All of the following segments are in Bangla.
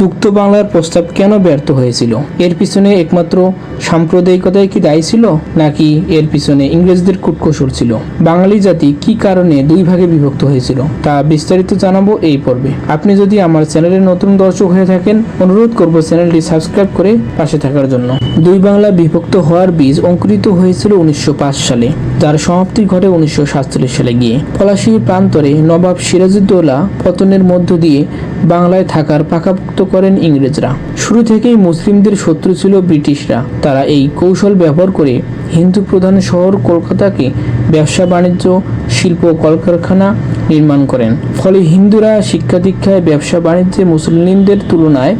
যুক্ত বাংলার প্রস্তাব কেন ব্যর্থ হয়েছিল? এর পিছনে একমাত্র সাম্প্রদায়িকতাই কি দায়ী ছিল? নাকি এর পিছনে ইংরেজদের কূটকৌশল ছিল? বাঙালি জাতি কি কারণে দুই ভাগে বিভক্ত হয়েছিল? তা বিস্তারিত জানাব এই পর্বে। আপনি যদি আমার চ্যানেলের নতুন দর্শক হয়ে থাকেন, অনুরোধ করব চ্যানেলটি সাবস্ক্রাইব করে পাশে থাকার জন্য। দুই বাংলা বিভক্ত হওয়ার বীজ অঙ্কুরিত হয়েছিল উনিশশো পাঁচ সালে। যার সমাপ্তি ঘটে উনিশশো সাতচল্লিশ সালে গিয়ে। পলাশীর প্রান্তরে নবাব সিরাজউদ্দৌলা পতনের মধ্য দিয়ে বাংলায় থাকার পাকাপোক্ত করেন ইংরেজরা। শুরু থেকেই মুসলিমদের শত্রু ছিল ব্রিটিশরা। তারা এই কৌশল ব্যবহার করে হিন্দু প্রধান শহর কলকাতাকে ব্যবসা, বাণিজ্য, শিল্প, কলকারখানা নির্মাণ করেন। ফলে হিন্দুরা শিক্ষা দীক্ষায়, ব্যবসা, বাণিজ্যে মুসলিমদের তুলনায়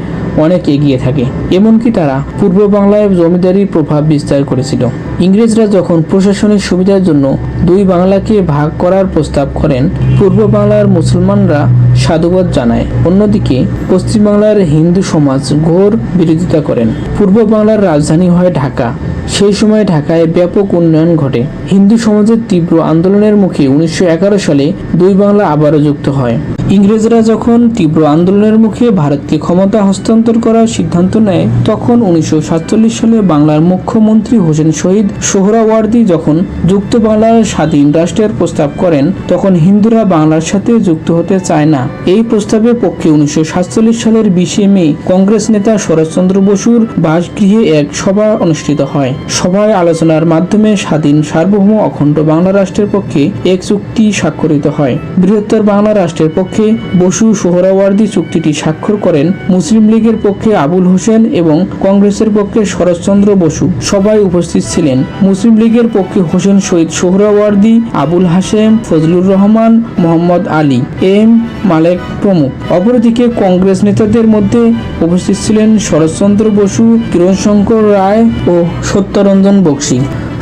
অনেক এগিয়ে থাকে। এমনকি তারা পূর্ব বাংলায় জমিদারির প্রভাব বিস্তার করেছিল। ইংরেজরা যখন প্রশাসনিক সুবিধার জন্য দুই বাংলাকে ভাগ করার প্রস্তাব করেন, পূর্ব বাংলার মুসলমানরা সাধুবাদ জানায়। অন্যদিকে, পশ্চিম বাংলার হিন্দু সমাজ ঘোর বিরোধিতা করেন। পূর্ব বাংলার রাজধানী হয় ঢাকা। সেই সময় ঢাকায় ব্যাপক উন্নয়ন ঘটে। হিন্দু সমাজের তীব্র আন্দোলনের মুখে উনিশশো এগারো সালে দুই বাংলা আবারও যুক্ত হয়। ইংরেজরা যখন তীব্র আন্দোলনের মুখে ভারতকে ক্ষমতা হস্তান্তর করার সিদ্ধান্ত নেয়, তখন উনিশশো সাতচল্লিশ সালে বাংলার মুখ্যমন্ত্রী হোসেন শহীদ সোহরাওয়ার্দী যখন যুক্ত বাংলার স্বাধীন রাষ্ট্রের প্রস্তাব করেন, তখন হিন্দুরা বাংলার সাথে যুক্ত হতে চায় না। এই প্রস্তাবের পক্ষে উনিশশো সাতচল্লিশ সালের বিশে মে কংগ্রেস নেতা শরৎচন্দ্র বসুর বাসগৃহে এক সভা অনুষ্ঠিত হয়। সভায় আলোচনার মাধ্যমে স্বাধীন সার্বভৌম অখণ্ড বাংলা রাষ্ট্রের পক্ষে এক চুক্তি স্বাক্ষরিত হয়। বৃহত্তর বাংলা রাষ্ট্রের পক্ষে বসু সোহরাওয়ার্দী চুক্তিটি স্বাক্ষর করেন মুসলিম লীগের পক্ষে আবুল হোসেন এবং কংগ্রেসের পক্ষে শরৎচন্দ্র বসু। সবাই উপস্থিত ছিলেন মুসলিম লীগের পক্ষে হোসেন শহীদ সোহরাওয়ার্দী, আবুল হাসেম ফজলুর রহমান, মোহাম্মদ আলী, এম, মালেক প্রমুখ। অপরদিকে কংগ্রেস নেতাদের মধ্যে উপস্থিত ছিলেন শরৎচন্দ্র বসু কিরণ শঙ্কর রায় ও সত্যরঞ্জন বক্সি।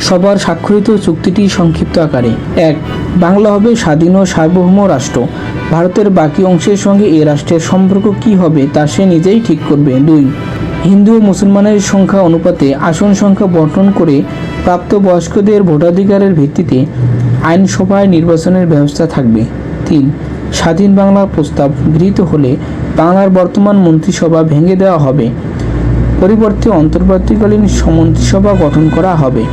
সবার স্বাক্ষরিত চুক্তিটি সংক্ষিপ্ত আকারে। এক, বাংলা হবে স্বাধীন ও সার্বভৌম রাষ্ট্র। ভারতের বাকি অংশের সঙ্গে এ রাষ্ট্রের সম্পর্ক কি হবে তা সে নিজেই ঠিক করবে। দুই, হিন্দু ও মুসলমানের সংখ্যা অনুপাতে আসন সংখ্যা বন্টন করে প্রাপ্তবয়স্কদের ভোটাধিকারের ভিত্তিতে আইনসভায় নির্বাচনের ব্যবস্থা থাকবে। তিন, স্বাধীন বাংলার প্রস্তাব গৃহীত হলে বাংলার বর্তমান মন্ত্রিসভা ভেঙে দেওয়া হবে। পরিবর্তে অন্তর্বর্তীকালীন মন্ত্রিসভা গঠন করা হবে।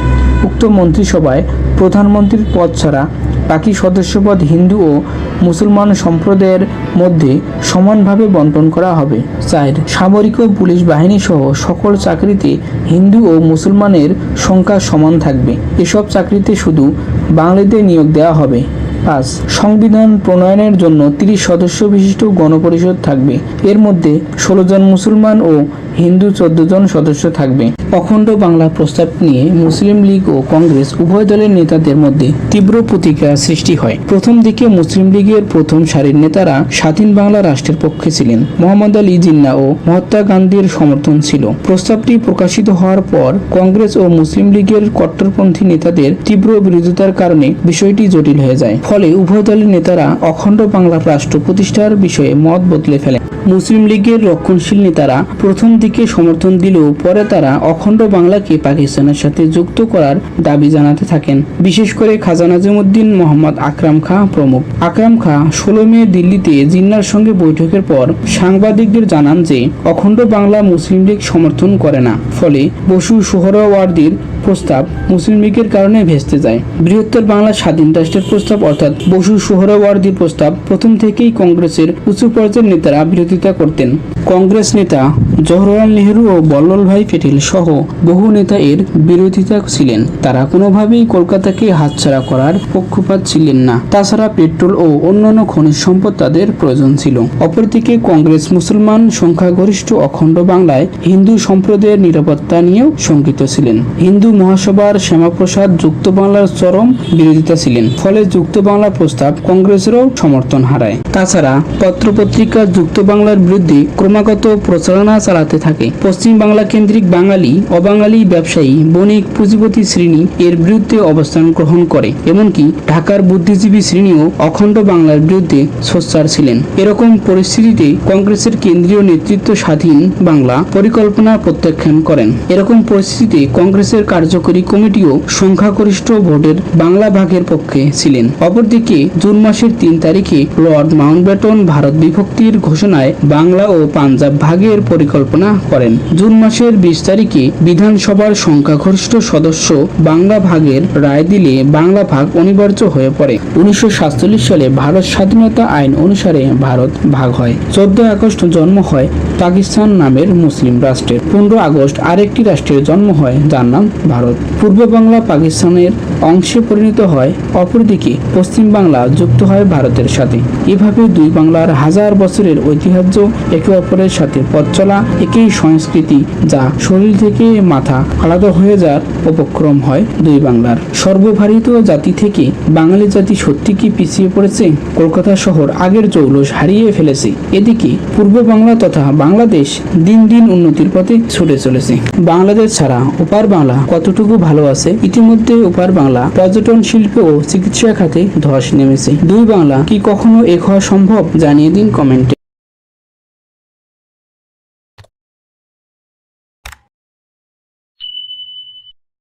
উক্ত মন্ত্রিসভায় প্রধানমন্ত্রীর পদ ছাড়া বাকি সদস্যপদ হিন্দু ও মুসলমান সম্প্রদায়ের মধ্যে সমানভাবে বন্টন করা হবে। চার, সামরিক ও পুলিশ বাহিনী সহ সকল চাকরিতে হিন্দু ও মুসলমানের সংখ্যা সমান থাকবে। এসব চাকরিতে শুধু বাঙালিদের নিয়োগ দেওয়া হবে। পাঁচ, সংবিধান প্রণয়নের জন্য তিরিশ সদস্য বিশিষ্ট গণপরিষদ থাকবে। এর মধ্যে ষোলো জন মুসলমান ও হিন্দু চোদ্দ জন সদস্য থাকবে। অখণ্ড বাংলা প্রস্তাব নিয়ে মুসলিম লীগ ও কংগ্রেস উভয় দলের নেতাদের মধ্যে তীব্র প্রতিক্রিয়া সৃষ্টি হয়। প্রথম দিকে মুসলিম লীগের প্রথম সারির নেতারা স্বাধীন বাংলা রাষ্ট্রের পক্ষে ছিলেন। মোহাম্মদ আলী জিন্না ও মহাত্মা গান্ধীর সমর্থন ছিল। প্রস্তাবটি প্রকাশিত হওয়ার পর কংগ্রেস ও মুসলিম লীগের কট্টরপন্থী নেতাদের তীব্র বিরোধিতার কারণে বিষয়টি জটিল হয়ে যায়। ফলে উভয় দলের নেতারা অখণ্ড বাংলা রাষ্ট্র প্রতিষ্ঠার বিষয়ে মত বদলে ফেলেন। মুসলিম লীগের রক্ষণশীল নেতারা প্রথম দিকে সমর্থন দিলেও পরে তারা অখণ্ড বাংলাকে পাকিস্তানের সাথে যুক্ত করার দাবি জানাতে থাকেন। বিশেষ করে খাজা নাজিমুদ্দিন মোহাম্মদ আকরাম খাঁ প্রমুখ। আকরাম খাঁ ষোলো মে দিল্লিতে জিন্নার সঙ্গে বৈঠকের পর সাংবাদিকদের জানান যে, অখণ্ড বাংলা মুসলিম লীগ সমর্থন করে না। ফলে বসু সোহরাওয়ার্দির প্রস্তাব মুসলিম লীগের কারণে ভেস্তে যায়। বৃহত্তর বাংলা স্বাধীন রাষ্ট্রের প্রস্তাব অর্থাৎ বসু সোহরাওয়ার্দির প্রস্তাব প্রথম থেকেই কংগ্রেসের উঁচু পর্যায়ের নেতারা বিরোধিতা করতেন। কংগ্রেস নেতা জওহরলাল নেহরু ও বল্লভভাই পেটেল সহ বহু নেতা এর বিরোধিতা ছিলেন। তারা কোনোভাবেই কলকাতাকে হাতছাড়া করার পক্ষপাত ছিলেন না। তাছাড়া পেট্রোল ও অন্যান্য খনিজ সম্পদ তাদের প্রয়োজন ছিল। অপরদিকে কংগ্রেস মুসলমান সংখ্যাগরিষ্ঠ অখণ্ড বাংলায় হিন্দু সম্প্রদায়ের নিরাপত্তা নিয়েও শঙ্কিত ছিলেন। হিন্দু মহাসভার শ্যামাপ্রসাদ যুক্ত বাংলার চরম বিরোধিতা ছিলেন। ফলে যুক্ত বাংলা প্রস্তাব কংগ্রেসেরও সমর্থন হারায়। তাছাড়া পত্রপত্রিকা যুক্ত বাংলার বিরুদ্ধে ক্রমাগত প্রচারণা চালাতে থাকে। পশ্চিম বাংলা কেন্দ্রিক বাঙালি, অবাঙালি ব্যবসায়ী বণিক পুঁজিপতি শ্রেণি এর বিরুদ্ধে অবস্থান গ্রহণ করে, এমনকি ঢাকার বুদ্ধিজীবী শ্রেণীও অখণ্ড বাংলার বিরুদ্ধে সোচ্চার ছিলেন। এরকম পরিস্থিতিতে কংগ্রেসের কেন্দ্রীয় নেতৃত্ব স্বাধীন বাংলা পরিকল্পনা প্রত্যাখ্যান করেন। এরকম পরিস্থিতিতে কংগ্রেসের কার্য কার্যকরী কমিটিও সংখ্যাগরিষ্ঠ ভোটের বাংলা ভাগের পক্ষে ছিলেন। অপরদিকে জুন মাসের তিন তারিখে লর্ড মাউন্টব্যাটন ভারত বিভক্তির ঘোষণায় বাংলা ও পাঞ্জাব ভাগের পরিকল্পনা করেন। জুন মাসের বিশ তারিখে বিধানসভার সংখ্যাগরিষ্ঠ সদস্য বাংলা ভাগের রায় দিলে বাংলা ভাগ অনিবার্য হয়ে পড়ে। উনিশশো সাতচল্লিশ সালে ভারত স্বাধীনতা আইন অনুসারে ভারত ভাগ হয়। চোদ্দ আগস্ট জন্ম হয় পাকিস্তান নামের মুসলিম রাষ্ট্রের। পনেরো আগস্ট আরেকটি রাষ্ট্রের জন্ম হয়, যার নাম ভারত। পূর্ব বাংলা পাকিস্তানের অংশে পরিণত হয়, অপরদিকে পশ্চিম বাংলা যুক্ত হয় ভারতের সাথে। এভাবে দুই বাংলার হাজার বছরের ঐতিহ্য একে অপরের সাথে পথ চলা একই সংস্কৃতি যা শরীর থেকে মাথা আলাদা হয়ে যাওয়ার উপক্রম হয় দুই বাংলার। সর্বভারিত জাতি থেকে বাঙালি জাতি সত্যি কি পিছিয়ে পড়েছে, কলকাতা শহর আগের জৌলস হারিয়ে ফেলেছে। এদিকে পূর্ব বাংলা তথা বাংলাদেশ দিন দিন উন্নতির পথে ছুটে চলেছে। বাংলাদেশ ছাড়া ওপার বাংলা কতটুকু ভালো আছে। ইতিমধ্যে উপার বাংলা পর্যটন শিল্প ও চিকিৎসা খাতে ধস নেমেছে। দুই বাংলা কি কখনো এক হওয়া সম্ভব জানিয়ে দিন কমেন্টে।